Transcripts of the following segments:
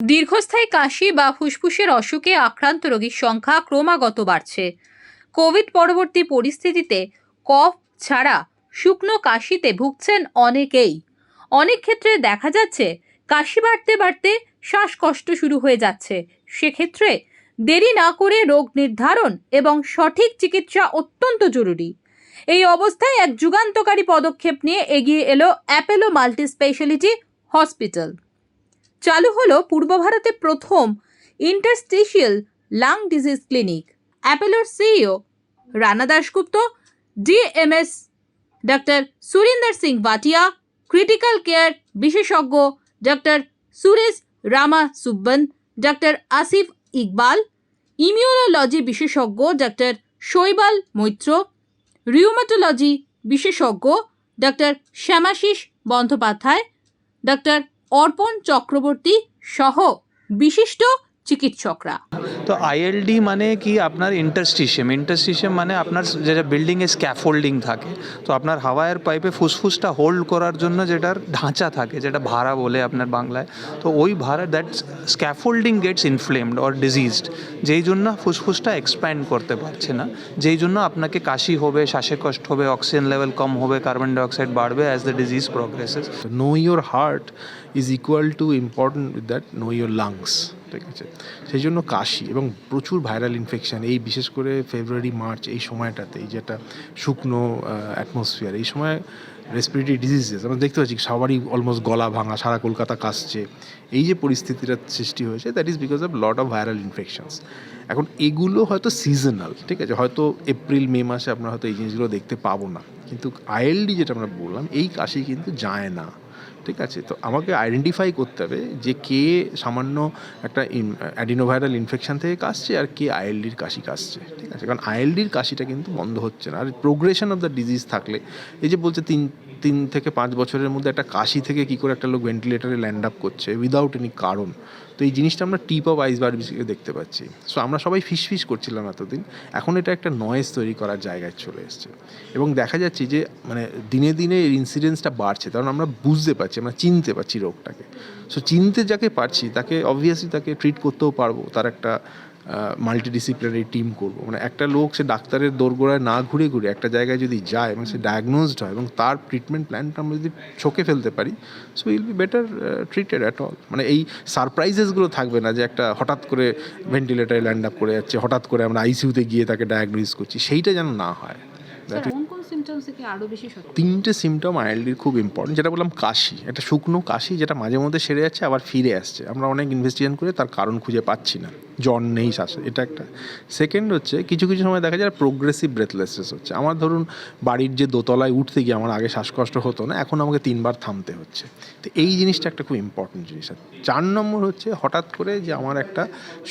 দীর্ঘস্থায়ী কাশি বা ফুসফুসের অসুখে আক্রান্ত রোগীর সংখ্যা ক্রমাগত বাড়ছে। কোভিড পরবর্তী পরিস্থিতিতে কফ ছাড়া শুকনো কাশিতে ভুগছেন অনেকেই। অনেক ক্ষেত্রে দেখা যাচ্ছে কাশি বাড়তে বাড়তে শ্বাসকষ্ট শুরু হয়ে যাচ্ছে। সেক্ষেত্রে দেরি না করে রোগ নির্ধারণ এবং সঠিক চিকিৎসা অত্যন্ত জরুরি। এই অবস্থায় এক যুগান্তকারী পদক্ষেপ নিয়ে এগিয়ে এলো অ্যাপেলো মাল্টি স্পেশালিটি হসপিটাল। চালু হলো পূর্ব ভারতে প্রথম interstitial lung disease clinic অ্যাপেলোর CEO Rana Dasgupta DMS doctor Surinder Singh Bhatia critical care বিশেষজ্ঞ doctor Suresh Rama Subban doctor Asif Iqbal immunology বিশেষজ্ঞ ডক্টর শৈবাল মৈত্র রিউমাটোলজি বিশেষজ্ঞ ডক্টর শ্যামাশিস বন্দ্যোপাধ্যায় ডক্টর অর্পণ চক্রবর্তী সহ বিশিষ্ট চিকিৎসকরা। তো আইএলডি মানে কি? আপনার ইন্টারস্টিশিয়াম ইন্টারস্টিশিয়াম মানে আপনার যেটা বিল্ডিংয়ে স্ক্যাফোল্ডিং থাকে। তো আপনার হাওয়ায়ের পাইপে ফুসফুসটা হোল্ড করার জন্য যেটার ঢাঁচা থাকে যেটা ভাড়া বলে আপনার বাংলায়। তো ওই ভাড়া that scaffolding gets inflamed or diseased যেই জন্য ফুসফুসটা এক্সপ্যান্ড করতে পারছে না। যেই জন্য আপনাকে কাশি হবে শ্বাসকষ্ট হবে অক্সিজেন লেভেল কম হবে কার্বন ডাইঅক্সাইড বাড়বে অ্যাজ দ্য ডিজিজ প্রোগ্রেসেস তো know your heart is equal to important with that know your lungs ঠিক আছে সেই জন্য কাশি এবং প্রচুর ভাইরাল ইনফেকশান এই বিশেষ করে ফেব্রুয়ারি মার্চ এই সময়টাতে এই যেটা শুকনো অ্যাটমসফিয়ার এই সময় রেসপিরেটরি ডিজিজেস আমরা দেখতে পাচ্ছি সবারই অলমোস্ট গলা ভাঙা, সারা কলকাতা কাশছে। এই যে পরিস্থিতিটা সৃষ্টি হয়েছে that is because of lot of viral infections এখন এগুলো হয়তো সিজনাল ঠিক আছে? হয়তো এপ্রিল মে মাসে আমরা হয়তো এই জিনিসগুলো দেখতে পাবো না। কিন্তু আইএলডি যেটা আমরা বললাম, এই কাশি কিন্তু যায় না। ঠিক আছে, তো আমাকে আইডেন্টিফাই করতে হবে যে কে সামান্য একটা অ্যাডিনোভাইরাল ইনফেকশান থেকে কাশছে আর কে আইএলডির কাশি কাশছে, ঠিক আছে? কারণ আইএলডির কাশিটা কিন্তু বন্ধ হচ্ছে না। আর প্রোগ্রেশন অফ দ্য ডিজিজ থাকলে, এই যে বলছে তিন তিন থেকে পাঁচ বছরের মধ্যে একটা কাশি থেকে কী করে একটা লোক ভেন্টিলেটারে ল্যান্ড আপ করছে উইদাউট এনি কারণ। তো এই জিনিসটা আমরা টিপ অফ আইসবার দেখতে পাচ্ছি। সো আমরা সবাই ফিস ফিস করছিলাম এতদিন। এখন এটা একটা নয়েজ তৈরি করার জায়গায় চলে এসছে। এবং দেখা যাচ্ছে যে মানে দিনে দিনে এর ইনসিডেন্সটা বাড়ছে। কারণ আমরা বুঝতে পারছি, আমরা চিনতে পারছি রোগটাকে। সো চিনতে যাকে পারছি, তাকে অবভিয়াসলি তাকে ট্রিট করতেও পারব। তার একটা মাল্টিডিসিপ্লিনারি টিম করব। মানে একটা লোক সে ডাক্তারের দোরগোড়ায় না ঘুরে ঘুরে একটা জায়গায় যদি যায় এবং সে ডায়াগনোজড হয় এবং তার ট্রিটমেন্ট প্ল্যানটা আমরা যদি ছকে ফেলতে পারি so will be better treated at all মানে এই সারপ্রাইজেসগুলো থাকবে না যে একটা হঠাৎ করে ভেন্টিলেটারে ল্যান্ড আপ করে যাচ্ছে হঠাৎ করে আমরা আইসিইউতে গিয়ে তাকে ডায়াগনোজ করছি সেইটা যেন না হয়। সিমটমস থেকে আরও বেশি তিনটে সিমটম আইএলডির খুব ইম্পর্টেন্ট যেটা বললাম কাশি, একটা শুকনো কাশি যেটা মাঝে মধ্যে সেরে যাচ্ছে, আবার ফিরে আসছে। আমরা অনেক ইনভেস্টিগেশন করে তার কারণ খুঁজে পাচ্ছি না। জ্বর নেই শ্বাসে, এটা একটা। সেকেন্ড হচ্ছে, কিছু কিছু সময় দেখা যায় প্রোগ্রেসিভ ব্রেথলেসনেস হচ্ছে। আমার ধরুন বাড়ির যে দোতলায় উঠতে গিয়ে আমার আগে শ্বাসকষ্ট হতো না, এখন আমাকে তিনবার থামতে হচ্ছে। তো এই জিনিসটা একটা খুব ইম্পর্টেন্ট জিনিস। চার নম্বর হচ্ছে হঠাৎ করে যে আমার একটা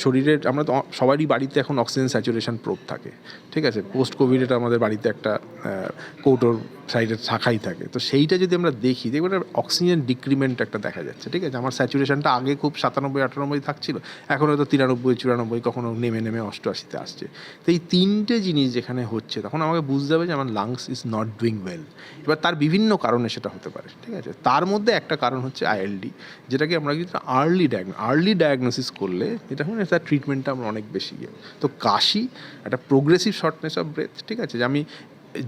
শরীরের, আমরা তো সবারই বাড়িতে এখন অক্সিজেন স্যাচুরেশন প্রোব থাকে। ঠিক আছে? পোস্ট কোভিড এটা আমাদের বাড়িতে একটা কৌটোর সাইডে শাখাই থাকে। তো সেইটা যদি আমরা দেখি, দেখবেন অক্সিজেন ডিক্রিমেন্ট একটা দেখা যাচ্ছে, ঠিক আছে? আমার স্যাচুরেশনটা আগে খুব সাতানব্বই, আটানব্বই থাকছিল, এখন হয়তো তিরানব্বই, চুরানব্বই, কখনো নেমে নেমে অষ্টআশিতে আসছে। তো এই তিনটে জিনিস যেখানে হচ্ছে, তখন আমাকে বুঝতে হবে যে আমার lungs is not doing well এবার তার বিভিন্ন কারণে সেটা হতে পারে, ঠিক আছে? তার মধ্যে একটা কারণ হচ্ছে আইএলডি যেটাকে আমরা কিন্তু আর্লি ডায়াগনো আর্লি ডায়াগনোসিস করলে যেটা হয় তার ট্রিটমেন্টটা আমরা অনেক বেশি ইয়ে তো কাশি, একটা প্রোগ্রেসিভ শর্টনেস অফ ব্রেথ ঠিক আছে? যে আমি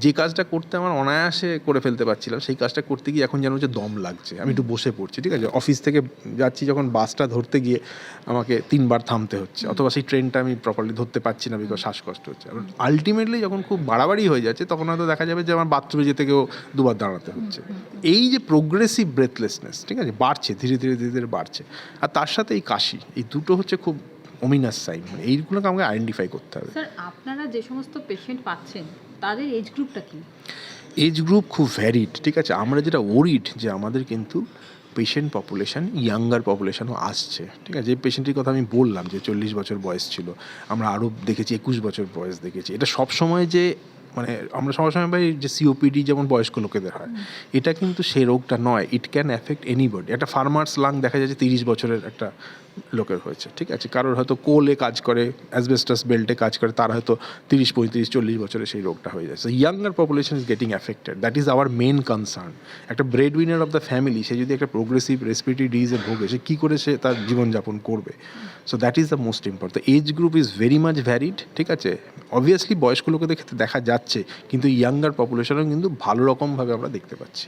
যে কাজটা করতে আমার অনায়াসে করে ফেলতে পারছিলাম সেই কাজটা করতে গিয়ে এখন যেন হচ্ছে দম লাগছে। আমি একটু বসে পড়ছি ঠিক আছে? অফিস থেকে যাচ্ছি যখন বাসটা ধরতে গিয়ে আমাকে তিনবার থামতে হচ্ছে অথবা সেই ট্রেনটা আমি প্রপারলি ধরতে পারছি না বিকজ শ্বাসকষ্ট হচ্ছে। আলটিমেটলি যখন খুব বাড়াবাড়ি হয়ে যাচ্ছে তখন হয়তো দেখা যাবে যে আমার বাথরুমে যেতে গিয়েও দুবার দাঁড়াতে হচ্ছে। এই যে প্রোগ্রেসিভ ব্রেথলেসনেস ঠিক আছে? বাড়ছে ধীরে ধীরে ধীরে ধীরে বাড়ছে। আর তার সাথে এই কাশি এই দুটো হচ্ছে খুব অমিনাস সাইন মানে এইগুলোকে আমাকে আইডেন্টিফাই করতে হবে। স্যার আপনারা যে সমস্ত পেশেন্ট পাচ্ছেন তাদের এজ গ্রুপটা কি? এজ গ্রুপ খুব ভ্যারিড ঠিক আছে? আমরা যেটা ওরিড যে আমাদের কিন্তু পেশেন্ট পপুলেশন ইয়াঙ্গার পপুলেশানও আসছে ঠিক আছে? যে পেশেন্টের কথা আমি বললাম যে চল্লিশ বছর বয়স ছিল আমরা আরও দেখেছি একুশ বছর বয়স দেখেছি। এটা সবসময় যে মানে আমরা সবসময় ভাই যে সিওপিডি যেমন বয়স্ক লোকেদের হয় এটা কিন্তু সে রোগটা নয়। ইট ক্যান অ্যাফেক্ট এনিবডি একটা ফার্মার্স লাং দেখা যায় যে তিরিশ বছরের একটা লোকের হয়েছে, ঠিক আছে? কারোর হয়তো কোলে কাজ করে, অ্যাসবেস্টাস বেল্টে কাজ করে, তার হয়তো তিরিশ, পঁয়ত্রিশ, চল্লিশ বছরে সেই রোগটা হয়ে যায়। So younger population is getting affected that is our main concern একটা bread winner of the family সে যদি একটা প্রোগ্রেসিভ রেসপিরেটরি ডিজিজে ভোগে, সে কী করে সে তার জীবনযাপন করবে? So that is the most important age group is very much varied ঠিক আছে? অবভিয়াসলি বয়স্ক লোকেদের ক্ষেত্রে দেখা যাচ্ছে, কিন্তু ইয়াঙ্গার পপুলেশনও কিন্তু ভালো রকমভাবে আমরা দেখতে পাচ্ছি।